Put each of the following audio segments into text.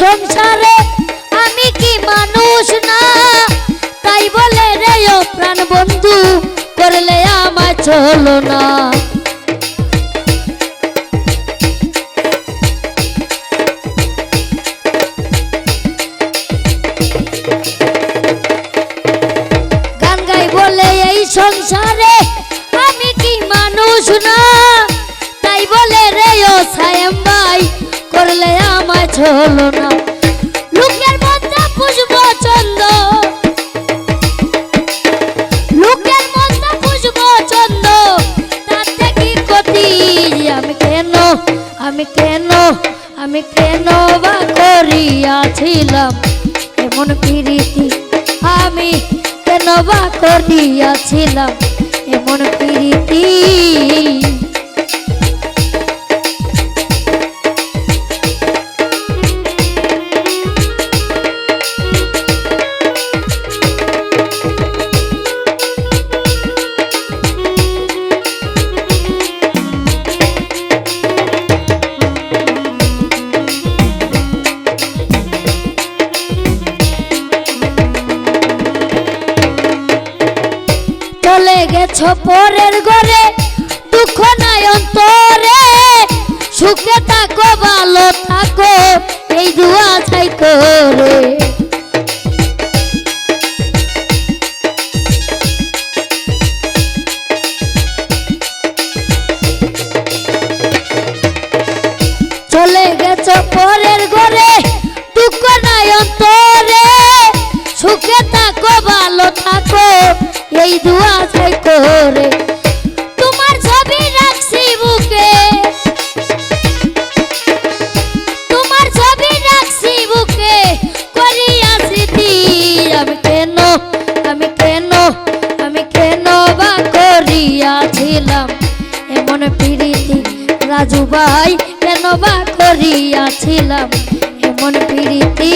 সংসারে, আমি কি মানুষ না? তাই বলে রে, ও প্রাণ বন্ধু, করলে আমার চলো না। বলে এই সংসারে, আমি কি মানুষ না? তাই বলে রে, ও সায়েম ভাই, করলে চলো না। লোকের মধ্যে পুষ্প চন্দ। লোকের মধ্যে পুষ্প চন্দ। তাতে কি ক্ষতি? আমি কেন আমি কেন আমি কেন বা করিয়াছিলাম? এমন প্রীতি? আমি কেন বা করিয়াছিলাম? এমন প্রীতি? গেছো পরের ঘরে, দুঃখ নাই অন্তরে। সুখে থাকো, ভালো থাকো, এই দুয়া চাই করে চলে গেছো পরের ঘরে, দুঃখ নাই অন্তরে। সুখে থাকো, ভালো থাকো, এই দুয়া রাজু ভাই কেন বা করিয়াছিলাম? এমন প্রীতি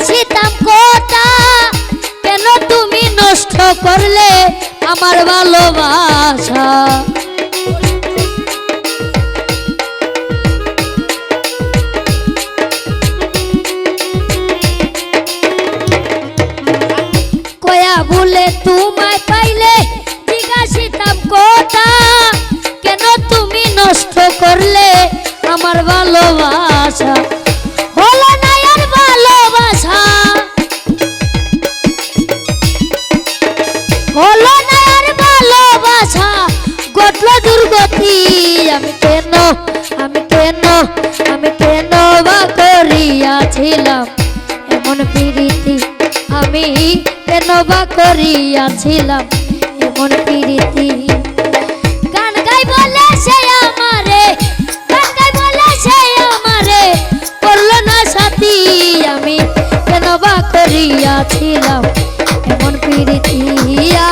জিজ্ঞাসিতাম কথা কেন তুমি নষ্ট করলে আমার ভালোবাসা? কয়া বলে তোমায় পাইলে জিজ্ঞাসিতাম কথা কেন তুমি নষ্ট করলে আমার ভালোবাসা? ভালোবাসা ঘটলো দুর্গতি, আমি কেন আমি কেন আমি কেন বা করিয়াছিলাম? এমন প্রীতি আমি কেন বা করিয়াছিলাম? এমন প্রীতি। গান গাই বলে সে আমারে, গান গাই বলে না সাথী, আমি কেন করিয়াছিলাম?